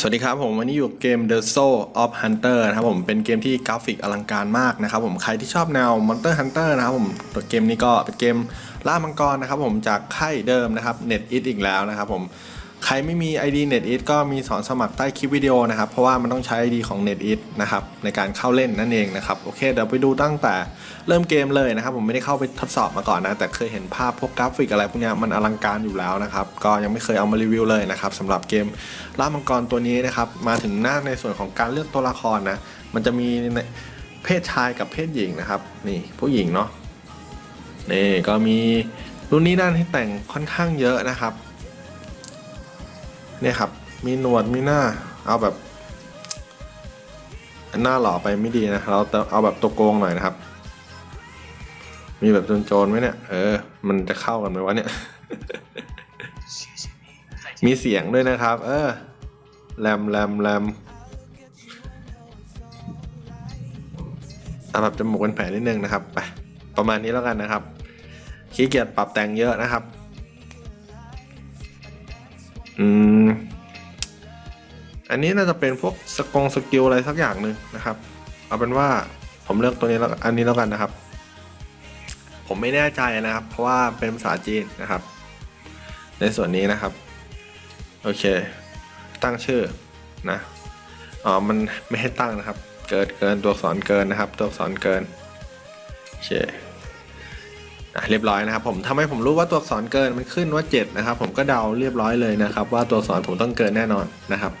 สวัสดีครับผมวันนี้อยู่เกม The Soul of Hunter นะครับผมเป็นเกมที่กราฟิกอลังการมากนะครับผมใครที่ชอบแนว Monster Hunter นะครับผมตัวเกมนี้ก็เป็นเกมล่ามังกรนะครับผมจากค่ายเดิมนะครับ NetEase อีกแล้วนะครับผม ใครไม่มี ID NetEase ก็มีสอนสมัครใต้คลิปวิดีโอนะครับ เพราะว่ามันต้องใช้ ID ของ NetEase นะครับในการเข้าเล่นนั่นเองนะครับ โอเค เดี๋ยวไปดูตั้งแต่เริ่มเกมเลยนะครับ ผมไม่ได้เข้าไปทดสอบมาก่อนนะ แต่เคยเห็นภาพพวกกราฟิกอะไรพวกเนี้ยมันอลังการอยู่แล้วนะครับ ก็ยังไม่เคยเอามารีวิวเลยนะครับสำหรับเกมล่ามังกรตัวนี้นะครับ มาถึงหน้าในส่วนของการเลือกตัวละครนะ มันจะมีเพศชายกับเพศหญิงนะครับ นี่ผู้หญิงเนาะ นี่ก็มีรุ่นนี้นั่นให้แต่งค่อนข้างเยอะนะครับ เนี่ยครับ มีหนวดมีหน้า เอาแบบ หน้าหล่อไปไม่ดีนะเราเอาแบบตัวโกงหน่อยนะครับ มีแบบโจรๆไหมเนี่ย เออ มันจะเข้ากันไหมวะเนี่ย มีเสียงด้วยนะครับ เออแรมแรมแรมเอาแบบจมูกเป็นแผลนิดนึงนะครับ ไป ประมาณนี้แล้วกันนะครับ ขี้เกียจปรับแต่งเยอะนะครับ อืม อันนี้น่าจะเป็นพวกสกงสกิลอะไรสักอย่างหนึ่งนะครับ เอาเป็นว่าผมเลือกตัวนี้แล้วอันนี้แล้วกันนะครับ ผมไม่แน่ใจนะครับ เพราะว่าเป็นภาษาจีนนะครับ ในส่วนนี้นะครับ โอเค ตั้งชื่อนะอ๋อมันไม่ให้ตั้งนะครับ เกิดเกินตัวอักษรเกินนะครับ ตัวอักษรเกินโอเค อะเรียบร้อยนะครับผมทำให้ผมรู้ว่าตัวอักษรเกินมันขึ้นว่า 7 นะครับ ผมก็เดาเรียบร้อยเลยนะครับ ว่าตัวอักษรผมต้องเกินแน่นอนนะครับ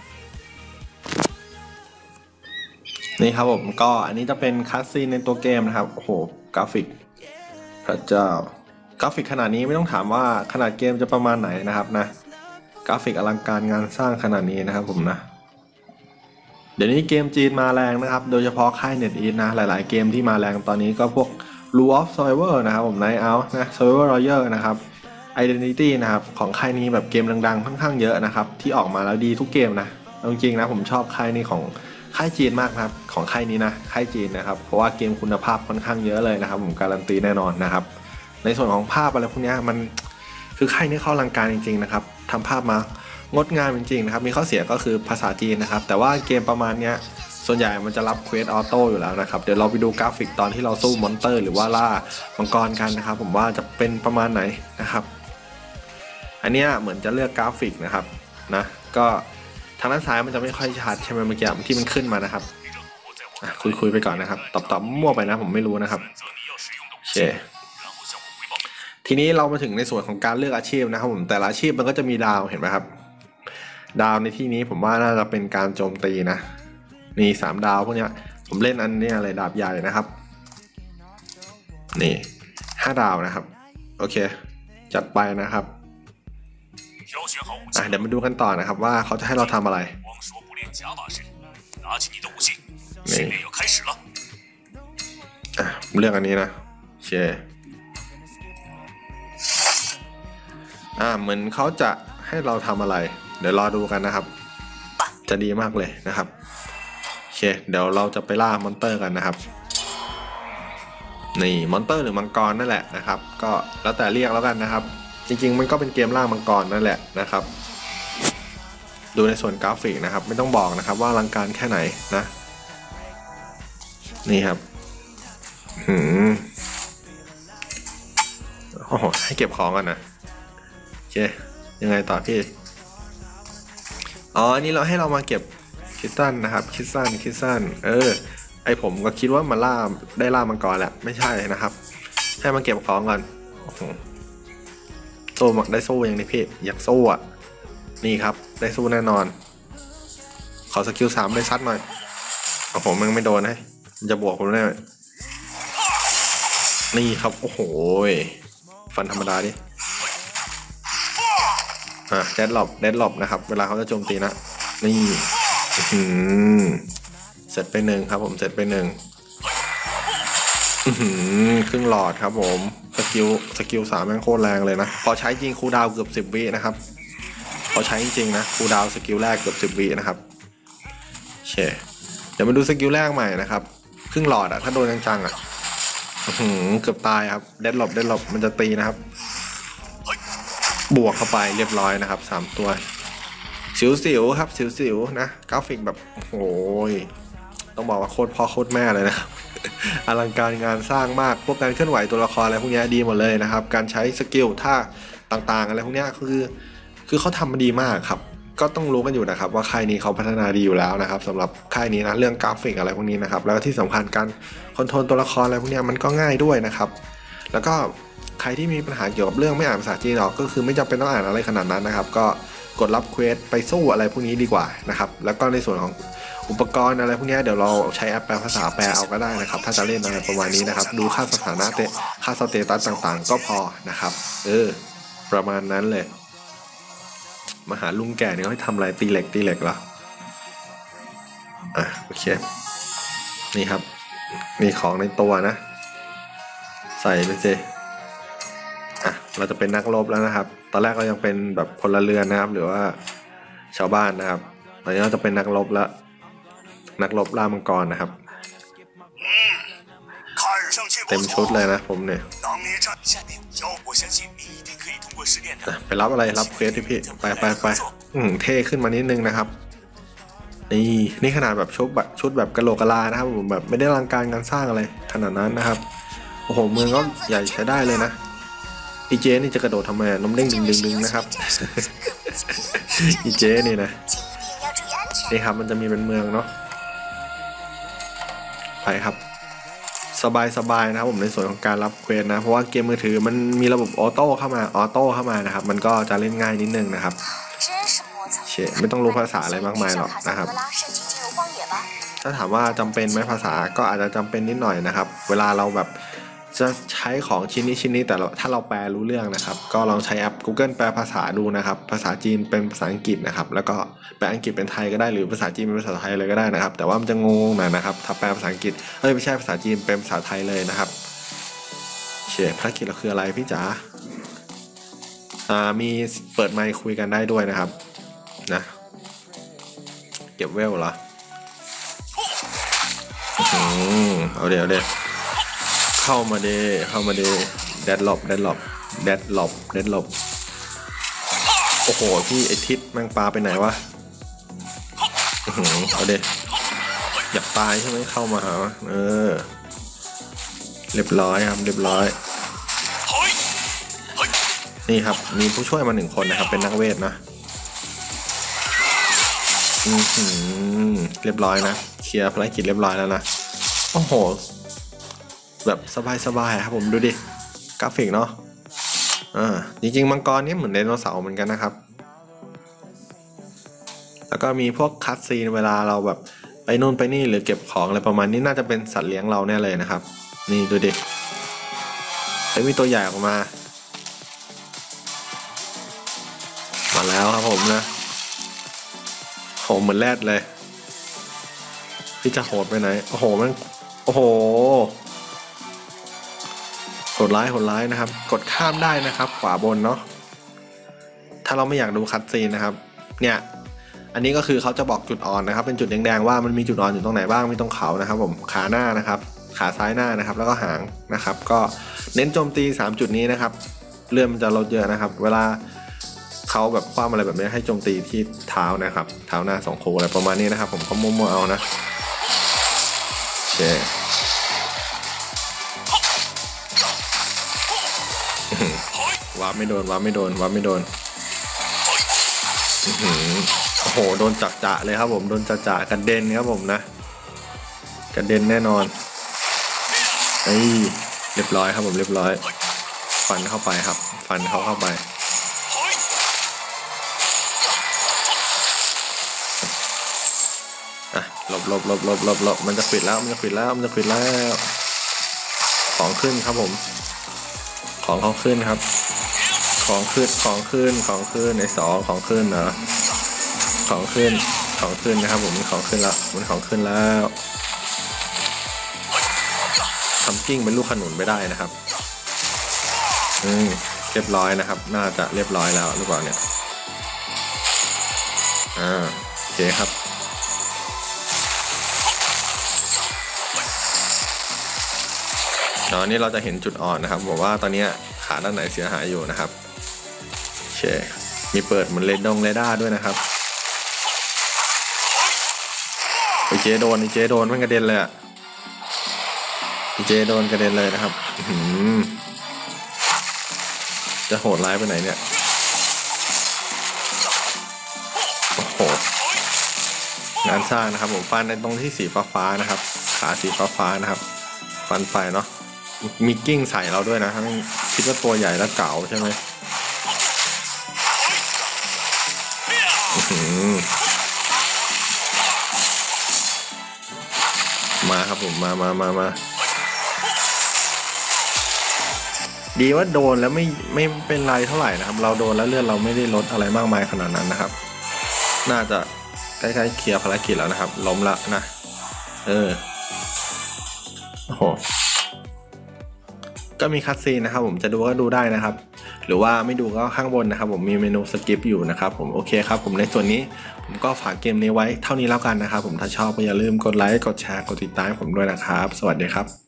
นี่ครับผมก็อันนี้จะเป็นคัสซีนในตัวเกมนะครับโอ้โหกราฟิก พระเจ้ากราฟิกขนาดนี้ไม่ต้องถามว่าขนาดเกมจะประมาณไหนนะครับนะกราฟิกอลังการงานสร้างขนาดนี้นะครับผมนะเดี๋ยวนี้เกมจีนมาแรงนะครับ โดยเฉพาะค่าย NetEase นะหลาย ๆ เกมที่มาแรงตอนนี้ก็พวก Rule of Survivor นะครับผม Night Out นะ Survivor Royale นะครับ Identity นะครับ ของค่ายนี้แบบเกมดังๆ ค่อนข้างเยอะนะครับ ที่ออกมาแล้วดีทุกเกมนะจริงๆนะผมชอบค่ายนี้ของค่ายจีนมากนะครับ ของค่ายนี้นะค่ายจีนนะครับ เพราะว่าเกมคุณภาพค่อนข้างเยอะเลยนะครับ ผมการันตีแน่นอนนะครับ ในส่วนของภาพอะไรพวกนี้มันคือค่ายนี้เข้าลังการจริงๆนะครับทำภาพมางดงามจริงๆนะครับ มีข้อเสียก็คือภาษาจีนนะครับ แต่ว่าเกมประมาณนี้ ส่วนใหญ่มันจะรับเควสออโต้อยู่แล้วนะครับ เดี๋ยวเราไปดูกราฟิกตอนที่เราสู้มอนเตอร์ หรือว่าล่ามังกรกันนะครับ ผมว่าจะเป็นประมาณไหนนะครับ อันนี้เหมือนจะเลือกกราฟิกนะครับนะก็ทางด้านซ้ายมันจะไม่ค่อยชัดใช่ไหมเมื่อกี้ที่มันขึ้นมานะครับคุยคุยไปก่อนนะครับตอบตอบมั่วไปนะผมไม่รู้นะครับโอเคทีนี้เรามาถึงในส่วนของการเลือกอาชีพนะครับผมแต่ละอาชีพมันก็จะมีดาวเห็นไหมครับ ดาวในที่นี้ผมว่าน่าจะเป็นการโจมตีนะ นี่สามดาวพวกเนี้ยผมเล่นอันนี้อะไรดาบใหญ่นะครับ นี่ห้าดาวนะครับ โอเค จัดไปนะครับเดี๋ยวมาดูกันต่อนะครับว่าเขาจะให้เราทำอะไรนี่อะเลือกอันนี้นะโอเคอ่าเหมือนเขาจะให้เราทำอะไร เดี๋ยวรอดูกันนะครับ จะดีมากเลยนะครับ เค เดี๋ยวเราจะไปล่ามอนเตอร์กันนะครับ นี่มอนเตอร์หรือมังกรนั่นแหละนะครับ ก็แล้วแต่เรียกแล้วกันนะครับ จริง ๆ มันก็เป็นเกมล่ามังกรนั่นแหละนะครับ ดูในส่วนกราฟิกนะครับ ไม่ต้องบอกนะครับว่าอลังการแค่ไหนนะ นี่ครับหืมโอ้โหให้เก็บของกันนะโอเคยังไงต่อพี่ อ๋ออันนี้เราให้เรามาเก็บ คิดสตันนะครับ คิดสตันคิดสตันเออ ไอผมก็คิดว่ามาล่าได้ล่ามังกรแหละไม่ใช่นะครับ ให้มาเก็บของก่อนโอ้โหโซ่ได้โซ่ยังนี่พี่อยากโซ่อะนี่ครับ ได้สู้แน่นอน ขอสกิลสามได้ซัดหน่อยโอ้โหมันไม่โดนให้จะบวกผมได้นี่ครับ โอ้โหฟันธรรมดาดิอะเดดหลบเดดหลบนะครับ เวลาเขาจะโจมตีนะ นี่ เสร็จไปหนึ่งครับผมเสร็จไปหนึ่งครึ่งหลอดครับผมสกิลสกิลสามแม่งโคตรแรงเลยนะ พอใช้จริงคูดาวเกือบสิบวินะครับ พอใช้จริงนะคูดาวสกิลแรกเกือบสิบวินะครับเชเดี๋ยวมาดูสกิลแรกใหม่นะครับ ครึ่งหลอดอะถ้าโดนจังๆอะเกือบตายครับเด็ดหลบเด็ดหลบมันจะตีนะครับ บวกเข้าไปเรียบร้อยนะครับสามตัว สิวๆครับสิวๆนะกราฟิกแบบโอ้ยต้องบอกว่าโคตรพ่อโคตรแม่เลยนะอลังการงานสร้างมากพวกการเคลื่อนไหวตัวละครอะไรพวกนี้ดีหมดเลยนะครับ การใช้สกิลท่าต่างๆอะไรพวกนี้คือ คือเขาทำมาดีมากครับ ก็ต้องรู้กันอยู่นะครับ ว่าค่ายนี้เขาพัฒนาดีอยู่แล้วนะครับสำหรับค่ายนี้นะเรื่องกราฟิกอะไรพวกนี้นะครับ แล้วที่สำคัญการคอนโทรลตัวละครอะไรพวกนี้มันก็ง่ายด้วยนะครับ แล้วก็ใครที่มีปัญหาเกี่ยวกับเรื่องไม่อ่านภาษาจีนหรอกก็คือไม่จำเป็นต้องอ่านอะไรขนาดนั้นนะครับ ก็ กดรับเควสไปสู้อะไรพวกนี้ดีกว่านะครับแล้วก็ในส่วนของอุปกรณ์อะไรพวกนี้เดี๋ยวเราใช้แอปแปลภาษาแปลเอาก็ได้นะครับ ถ้าจะเล่นอะไรประมาณนี้นะครับ ดูค่าสถานะเตค่าสเตตัสต่างๆ ก็พอนะครับ เออ ประมาณนั้นเลย มาหาลุงแก่เนี่ยเขาให้ทำอะไรตีเหล็กตีเหล็กเหรออะโอเค นี่ครับนี่ของในตัวนะ ใส่ไปสิ เราจะเป็นนักรบแล้วนะครับ ตอนแรกเรายังเป็นแบบพลเรือนนะครับ หรือว่าชาวบ้านนะครับ ตอนนี้เราจะเป็นนักรบแล้วนักรบล่ามังกรนะครับ เต็มชุดเลยนะผมเนี่ยไปรับอะไรรับเควสที่พี่ไปไปไปอืมเท่ขึ้นมานิดนึงนะครับ นี่นี่ขนาดแบบชุดแบบชุดแบบกะโหลกกะลานะครับผมแบบไม่ได้รังการการสร้างอะไรขนาดนั้นนะครับโอ้โหเมืองก็ใหญ่ใช้ได้เลยนะ อีเจนี่จะกระโดดทำไมน้ำเด้งดึงดึงดงนะครับ อีเจนี่นะนี่ครับมันจะมีเป็นเมืองเนาะไปครับ สบายสบายนะครับผมในส่วนของการรับเควสนะ เพราะว่าเกมมือถือมันมีระบบออโต้เข้ามาออโต้เข้ามานะครับ มันก็จะเล่นง่ายนิดนึงนะครับเชไม่ต้องรู้ภาษาอะไรมากมายหรอกนะครับถ้าถามว่าจำเป็นไหมภาษาก็อาจจะจำเป็นนิดหน่อยนะครับ เวลาเราแบบ จะใช้ของชิ้นนี้ชิ้นนี้แต่ถ้าเราแปลรู้เรื่องนะครับ ก็ลองใช้แอป Google แปลภาษาดูนะครับ ภาษาจีนเป็นภาษาอังกฤษนะครับ แล้วก็แปลอังกฤษเป็นไทยก็ได้หรือภาษาจีนเป็นภาษาไทยเลยก็ได้นะครับ แต่ว่ามันจะงงหน่อยนะครับ ถ้าแปลภาษาอังกฤษเอ้ยไม่ใช่ภาษาจีนเป็นภาษาไทยเลยนะครับเชภารกิจเราคืออะไรพี่จ๋าอ่ามีเปิดไมค์คุยกันได้ด้วยนะครับนะเก็บเวลเหรออืมเอาเดี๋ยวเดี๋ยว เข้ามาเดเข้ามาเดแดดหลบแดดหลบแดดหลบแดดหลบโอ้โหพี่ไอทิศแม่งปลาไปไหนวะเอาเดอยากตายใช่ไหมเข้ามาหาเออเรียบร้อยครับเรียบร้อย，นี่ครับมีผู้ช่วยมาหนึ่งคนนะครับ เป็นนักเวทนะอือหือเรียบร้อยนะเคลียร์ภารกิจเรียบร้อยแล้วนะโอ้โห แบบสบายๆครับผมดูดิกราฟิกเนาะอ่าจริงๆมังกรนี่เหมือนไดโนเสาร์เหมือนกันนะครับ แล้วก็มีพวกคัตซีนเวลาเราแบบไปนู่นไปนี่หรือเก็บของอะไรประมาณนี้น่าจะเป็นสัตว์เลี้ยงเราแน่เลยนะครับ นี่ดูดิเฮ้มีตัวใหญ่ออกมา มาแล้วครับผมนะโหเหมือนแรดเลย พี่จะโหดไปไหน โอ้โหมันโอ้โห หดร้ายโหดร้ายนะครับ กดข้ามได้นะครับ ขวาบนเนาะถ้าเราไม่อยากดูคัดซีนนะครับ เนี่ย อันนี้ก็คือเขาจะบอกจุดอ่อนนะครับ เป็นจุดแดงๆว่ามันมีจุดอ่อนอยู่ตรงไหนบ้างมีตรงเขานะครับ ผมขาหน้านะครับ ขาซ้ายหน้านะครับ แล้วก็หางนะครับ ก็เน้นโจมตี 3 จุดนี้นะครับเลื่อนมันจะลดเยอะนะครับ เวลาเขาแบบคว้ามอะไรแบบนี้ให้โจมตีที่เท้านะครับ เท้าหน้าสองโคอะไรประมาณนี้นะครับ ผมก็มั่วๆเอานะโอเค ไม่โดนวาไม่โดนวาไม่โดนโอ้โหโดนจักจะเลยครับผมโดนจักจะกระเด็นครับผมนะกระเด็นแน่นอนเฮ้ยเรียบร้อยครับผมเรียบร้อย ฟันเข้าไปครับ ฟันเขาเข้าไป，อะหลบหลบหลบหลบหลบหลบมันจะปิดแล้วมันจะปิดแล้วมันจะปิดแล้ว ของขึ้นครับผม ของเขาขึ้นครับ ของขึ้นของขึ้นของขึ้นในสองของขึ้นเหรอของขึ้นของขึ้นนะครับผมมันของขึ้นแล้วมันของขึ้นแล้วทำกิ้งเป็นลูกขนุนไม่ได้นะครับอืมเรียบร้อยนะครับ น่าจะเรียบร้อยแล้วหรือเปล่าเนี่ยอ่าโอเคครับตอนนี้เราจะเห็นจุดอ่อนนะครับบอกว่าตอนนี้ขาด้านไหนเสียหายอยู่นะครับ เค มีเปิดเหมือนเลนดงเรดาร์ด้วยนะครับเจโดนไอเจโดนมันกระเด็นเลยอะไอเจโดนกระเด็นเลยนะครับจะโหดร้ายไปไหนเนี่ยโอ้โหงานสร้างนะครับ ผมฟันในตรงที่สีฟ้าๆนะครับ ขาสีฟ้าๆนะครับ ฟันไปเนาะมีกิ้งใส่เราด้วยนะทั้งคิดว่าตัวใหญ่และเก๋าใช่ไหม มาครับผมมามามามาดีว่าโดนแล้วไม่ไม่เป็นไรเท่าไหร่นะครับ เราโดนแล้วเลือดเราไม่ได้ลดอะไรมากมายขนาดนั้นนะครับ น่าจะใกล้ๆเคลียร์ภารกิจแล้วนะครับ ล้มละนะ เออโอ้โหก็มีคัดซีนนะครับ ผมจะดูก็ดูได้นะครับ หรือว่าไม่ดูก็ข้างบนนะครับ ผมมีเมนูสกิปอยู่นะครับผมโอเคครับผมในส่วนนี้ผมก็ฝากเกมนี้ไว้เท่านี้แล้วกันนะครับ ผมถ้าชอบก็อย่าลืมกดไลค์กดแชร์กดติดตามผมด้วยนะครับ สวัสดีครับ